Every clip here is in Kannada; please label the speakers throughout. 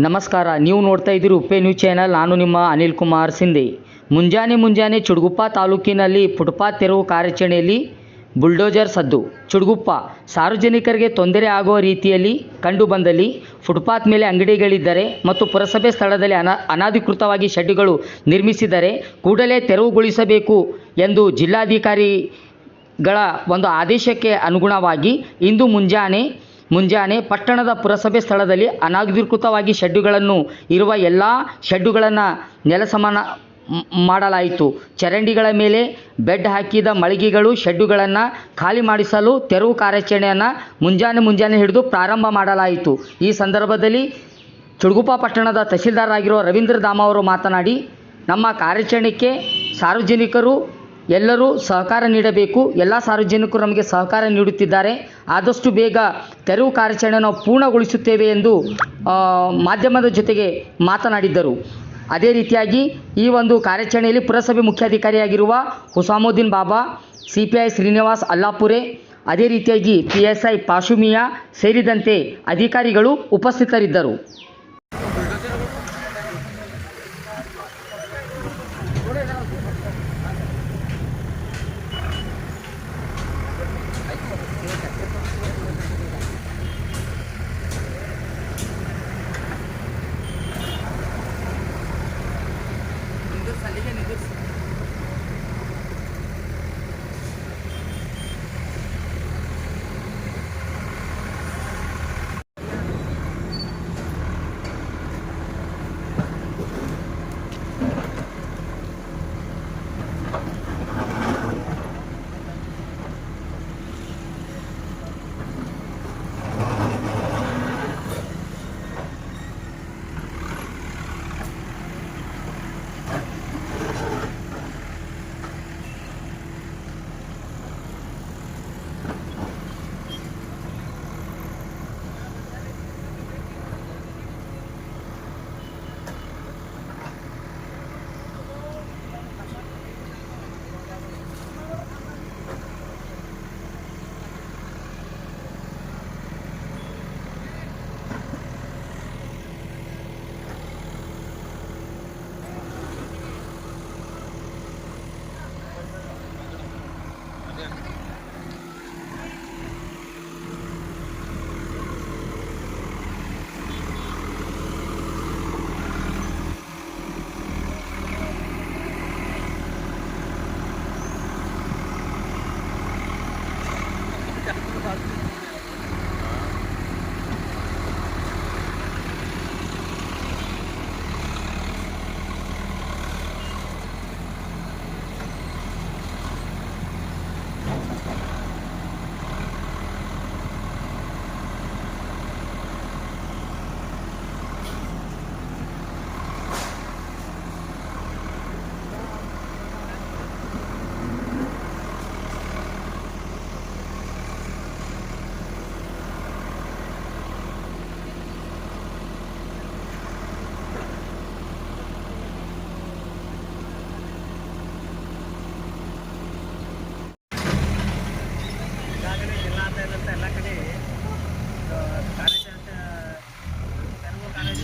Speaker 1: ನಮಸ್ಕಾರ, ನೀವು ನೋಡ್ತಾ ಇದ್ದೀರಿ ಉಪ್ಪೆ ನ್ಯೂಸ್ ಚಾನಲ್. ನಾನು ನಿಮ್ಮ ಅನಿಲ್ ಕುಮಾರ್ ಸಿಂಧೆ. ಮುಂಜಾನೆ ಮುಂಜಾನೆ ಚುಡುಗುಪ್ಪ ತಾಲೂಕಿನಲ್ಲಿ ಫುಟ್ಪಾತ್ ತೆರವು ಕಾರ್ಯಾಚರಣೆಯಲ್ಲಿ ಬುಲ್ಡೋಜರ್ ಸದ್ದು. ಚುಡುಗುಪ್ಪ, ಸಾರ್ವಜನಿಕರಿಗೆ ತೊಂದರೆ ಆಗುವ ರೀತಿಯಲ್ಲಿ ಕಂಡು ಬಂದಲ್ಲಿ ಫುಟ್ಪಾತ್ ಮೇಲೆ ಅಂಗಡಿಗಳಿದ್ದರೆ ಮತ್ತು ಪುರಸಭೆ ಸ್ಥಳದಲ್ಲಿ ಅನ, ಅನಧಿಕೃತವಾಗಿ ಶೆಡ್ಗಳು ನಿರ್ಮಿಸಿದರೆ ಕೂಡಲೇ ತೆರವುಗೊಳಿಸಬೇಕು ಎಂದು ಜಿಲ್ಲಾಧಿಕಾರಿಗಳ ಒಂದು ಆದೇಶಕ್ಕೆ ಅನುಗುಣವಾಗಿ ಇಂದು ಮುಂಜಾನೆ ಮುಂಜಾನೆ ಪಟ್ಟಣದ ಪುರಸಭೆ ಸ್ಥಳದಲ್ಲಿ ಅನಧಿಕೃತವಾಗಿ ಶೆಡ್ಡುಗಳನ್ನು ಇರುವ ಎಲ್ಲ ಶೆಡ್ಡುಗಳನ್ನು ನೆಲಸಮಾನ ಮಾಡಲಾಯಿತು. ಚರಂಡಿಗಳ ಮೇಲೆ ಬೆಡ್ ಹಾಕಿದ ಮಳಿಗೆಗಳು ಶೆಡ್ಡುಗಳನ್ನು ಖಾಲಿ ಮಾಡಿಸಲು ತೆರವು ಕಾರ್ಯಾಚರಣೆಯನ್ನು ಮುಂಜಾನೆ ಮುಂಜಾನೆ ಹಿಡಿದು ಪ್ರಾರಂಭ ಮಾಡಲಾಯಿತು. ಈ ಸಂದರ್ಭದಲ್ಲಿ ಚುಡುಗುಪ್ಪ ಪಟ್ಟಣದ ತಹಸೀಲ್ದಾರ್ ರವೀಂದ್ರ ದಾಮ ಅವರು ಮಾತನಾಡಿ, ನಮ್ಮ ಕಾರ್ಯಾಚರಣೆಗೆ ಸಾರ್ವಜನಿಕರು ಎಲ್ಲರೂ ಸಹಕಾರ ನೀಡಬೇಕು. ಎಲ್ಲ ಸಾರ್ವಜನಿಕರು ನಮಗೆ ಸಹಕಾರ ನೀಡುತ್ತಿದ್ದಾರೆ. ಆದಷ್ಟು ಬೇಗ ತೆರವು ಕಾರ್ಯಾಚರಣೆ ನಾವು ಪೂರ್ಣಗೊಳಿಸುತ್ತೇವೆ ಎಂದು ಮಾಧ್ಯಮದ ಜೊತೆಗೆ ಮಾತನಾಡಿದ್ದರು. ಅದೇ ರೀತಿಯಾಗಿ ಈ ಒಂದು ಕಾರ್ಯಾಚರಣೆಯಲ್ಲಿ ಪುರಸಭೆ ಮುಖ್ಯಾಧಿಕಾರಿಯಾಗಿರುವ Husamuddin Baba C P I Srinivas Allapure, ಅದೇ ರೀತಿಯಾಗಿ ಪಿ ಎಸ್ ಐ ಪಾಶುಮಿಯಾ ಸೇರಿದಂತೆ ಅಧಿಕಾರಿಗಳು ಉಪಸ್ಥಿತರಿದ್ದರು.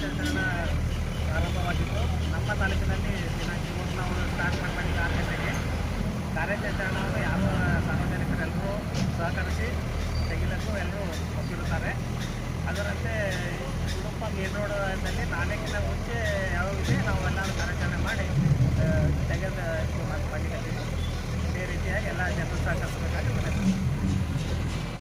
Speaker 2: ಕಾರ್ಯಾಚರಣೆ ಪ್ರಾರಂಭವಾಗಿತ್ತು. ನಮ್ಮ ತಾಲೂಕಿನಲ್ಲಿ ದಿನಾಂಕ ಮೂರು ನಾವು ಸ್ಟಾರ್ಟ್ ಮಾಡಿದ ಆರು ಗಂಟೆಗೆ ಯಾವ ಸಾರ್ವಜನಿಕರೆಲ್ಲರೂ ಸಹಕರಿಸಿ ತೆಗಿಲಕ್ಕೂ ಎಲ್ಲರೂ ಒಪ್ಪಿರುತ್ತಾರೆ. ಅದರಂತೆ ಕುಟುಂಬ ಮೇನ್ ರೋಡಲ್ಲಿ ನಾಲ್ಕಿನ ಮುಂಚೆ ಯಾವ ಇದೆ ನಾವು ಎಲ್ಲರೂ ಕಾರ್ಯಾಚರಣೆ ಮಾಡಿ ತೆಗೆದು ಮಾಡಿದ್ದೀವಿ ಇದೇ ರೀತಿಯಾಗಿ ಎಲ್ಲ ಜನರು ಸಹಕರಿಸಬೇಕಾಗಿ ವಿನಂತಿ